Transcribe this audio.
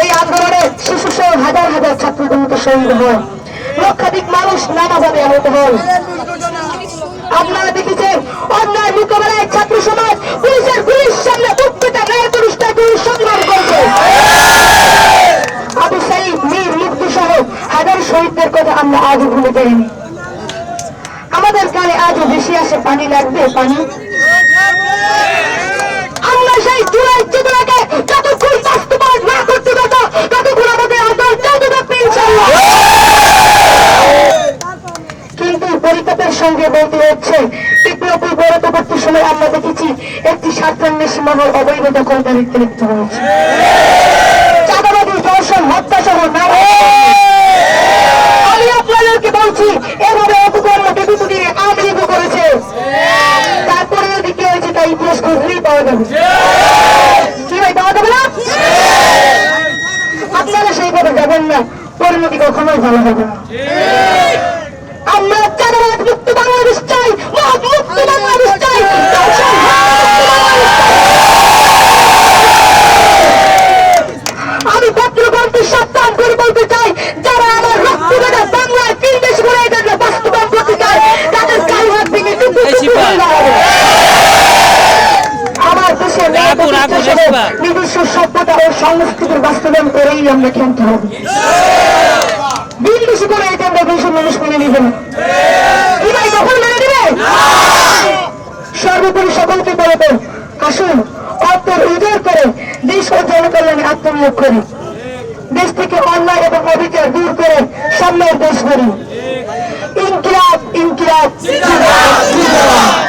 এই আন্দোলনে শিশু সহ হাজার হাজার মতো শহীদ হয় লক্ষাধিক মানুষ নানা ভাবে আহত হয় আপনারা দেখেছেন, অন্যায় মোকাবেলায় ছাত্র সমাজ পুলিশের পুলিশ সামনে বক্তৃতা ন্যায় পুলিশটাকে সম্মান করছে। আবু সাইদ, মীর মুক্তি সহ হাজার শহীদদের কথা আমরা আজও ভুলে যাইনি। আমাদের কানে আজও বেশি আসে পানি লাগবে, পানি। বলতে হচ্ছে বিপ্লবী পরবর্তী সময় আমরা দেখেছি, একটি স্বার্থান্বেষী মহল অবৈধ দখলদারিত্বে লিপ্ত হয়েছে। চাঁদাবাদী দর্শন হত্যা সহ তারপরে যদি কি ইতিহাস খুঁজলেই পাওয়া যাবে। কি ভাই, পাওয়া যাবে না? আপনারা সেইভাবে যাবেন না। পরিণতি কখনোই ভালো হবে না আমরা চাঁদাবাদ মুক্ত বাংলাদেশ চাই মদ মুক্ত বাংলাদেশ চাই দর্শন মুক্ত বাংলাদেশ চাই। আমি পত্রকর্মী সাবধান করে বলতে চাই যারা আমার রক্ত দেনা বাংলায় তিন দেশ করে এই জন্য বাস্তবায়ন করতে চায় তাদের গায়ে হাত ভেঙে টুকরো টুকরো করে দেওয়া হবে। আমার দেশের ন্যায় রাখুন, রাখুন, প্রতিষ্ঠা সহ বেশিরভাগ। নিজস্ব সভ্যতা ও সংস্কৃতির বাস্তবায়ন করেই আমরা ক্ষান্ত হব। দিন বেশি করে এটা আমরা দেশের মানুষ মেনে নিবে না। কখন মেনে নিবে? সর্বোপরি সকলকে বলব আসুন অর্থের উজাড় করে দেশ ও জনকল্যাণে আত্মনিয়োগ করি। দেশ থেকে অন্যায় এবং অবিচার দূর করে সামনের দেশ করি ইনকিলাব ইনকিলাব।